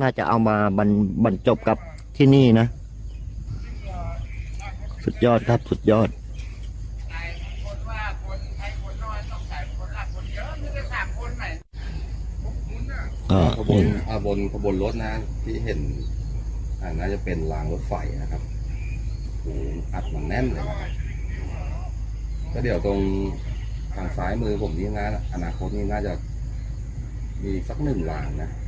น่าจะเอามาบรรบรรจบกับที่นี่นะ สุดยอดครับสุดยอดคนว่าคนใช้คนน้อยต้องใช้คนหลักคนเยอะมีแค่สามคนไหนก็ขบวนอ่าบนขบวนรถนะ ที่เห็นอ่าน่าจะเป็นรางรถไฟนะครับโอ้โหอัดมันแน่นเลยนะครับก็เดี๋ยวตรงทางซ้ายมือผมนี่นะอนาคตนี่น่าจะมีสักหนึ่งรางนะอะ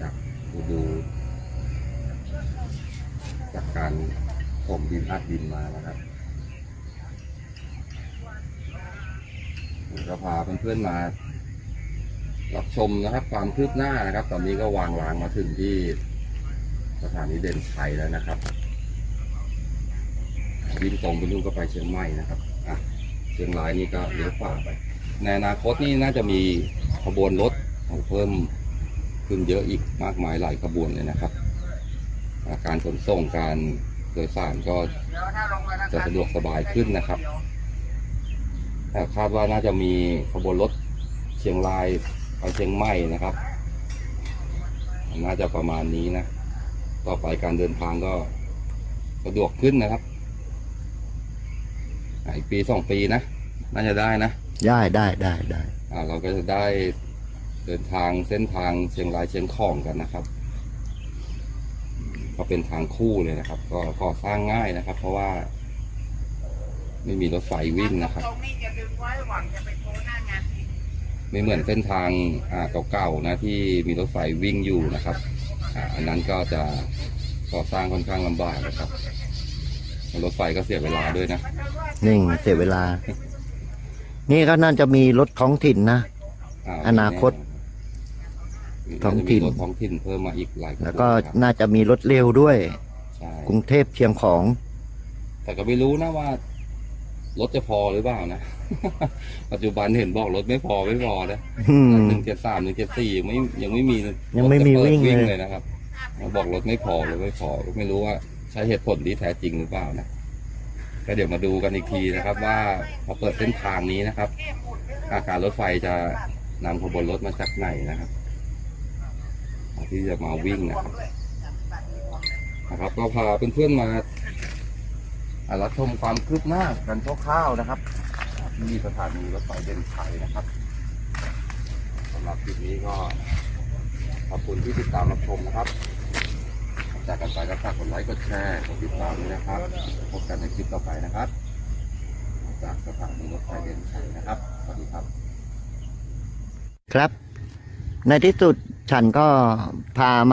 จากดูดูจากการผมดินอัดดินมานะครับผมก็พาเพื่อนๆมารับชมนะครับความคืบหน้านะครับ ตอนนี้ก็วางรางมาถึงที่สถานีเด่นชัยแล้วนะครับวิ่งตรงไปนู่นก็ไปเชียงใหม่นะครับอะเชียงรายนี่ก็เลี้ยวขวาไป ในอนาคตนี่น่าจะมีขบวนรถเพิ่ม ขึ้นเยอะอีกมากมายหลายขบวนเลยนะครับอะการขนส่งการโดยสารก็เดี๋ยวถ้าลงมาจะสะดวกสบายขึ้นนะครับแต่คาดว่าน่าจะมีขบวนรถเชียงรายไปเชียงใหม่นะครับ น่าจะประมาณนี้นะ ต่อไปการเดินทางก็สะดวกขึ้นนะครับอะอีกปีสองปีนะ น่าจะได้นะ ได้ได้ได้ได้อ่าเราก็จะได้ เดินทางเส้นทางเชียงรายเชียงของกันนะครับ ก็เป็นทางคู่เลยนะครับ ก็ก่อสร้างง่ายนะครับ เพราะว่า ไม่มีรถไฟวิ่งนะครับ ตรงนี้จะดึงไว้หวังจะไปโชว์หน้างานอีกไม่เหมือนเส้นทางอ่าเก่าๆนะที่มีรถไฟวิ่งอยู่นะครับอ่าอันนั้นก็จะก่อสร้างค่อนข้างลำบากนะครับ รถไฟก็เสียเวลาด้วยนะ นิ่งเสียเวลา นี่ก็น่าจะมีรถท้องถิ่นนะาอนาคต ท้องถิ่นาจะมีรถท้องถิ่นเพิ่มมาอีกหลายขบนแล้วก็ครับน่าจะมีรถเร็วด้วย ใช่กรุงเทพเชียงของ แต่ก็ไม่รู้นะว่า รถจะพอหรือเปล่านะ ปัจจุบันเห็นบอกรถไม่พอไม่พอนะอืม หนึ่งเจ็ดสามหนึ่งเจ็ดสี่ยังไม่ยังไม่มียังไม่มีรถจะเปิดวิ่งเลย เลยนะครับบอกรถไม่พอหรือไม่พอ ไม่รู้ว่า ใช้เหตุผลที่แท้จริงหรือเปล่านะก็เดี๋ยวมาดูกันอีกทีนะครับ ว่าพอเปิดเส้นทางนี้นะครับอาการรถไฟจะนำขบวนรถมาจากไหนนะครับ ที่จะมาวิ่งนะครับนะครับ ก็พาเพื่อนๆมาอารับชมความคืบหน้ากันคร่าวๆนะครับ ที่สถานีรถไฟเด่นชัยนะครับสำหรับคลิปนี้ก็ขอบคุณที่ติดตามรับชมนะครับ จากกันไปก็ฝากกดไลค์กดแชร์กดติดตามด้วยนะครับ พบกันในคลิปต่อไปนะครับ จากสถานีรถไฟเด่นชัยนะครับสวัสดีครับ ครับ ในที่สุด ฉันก็พามา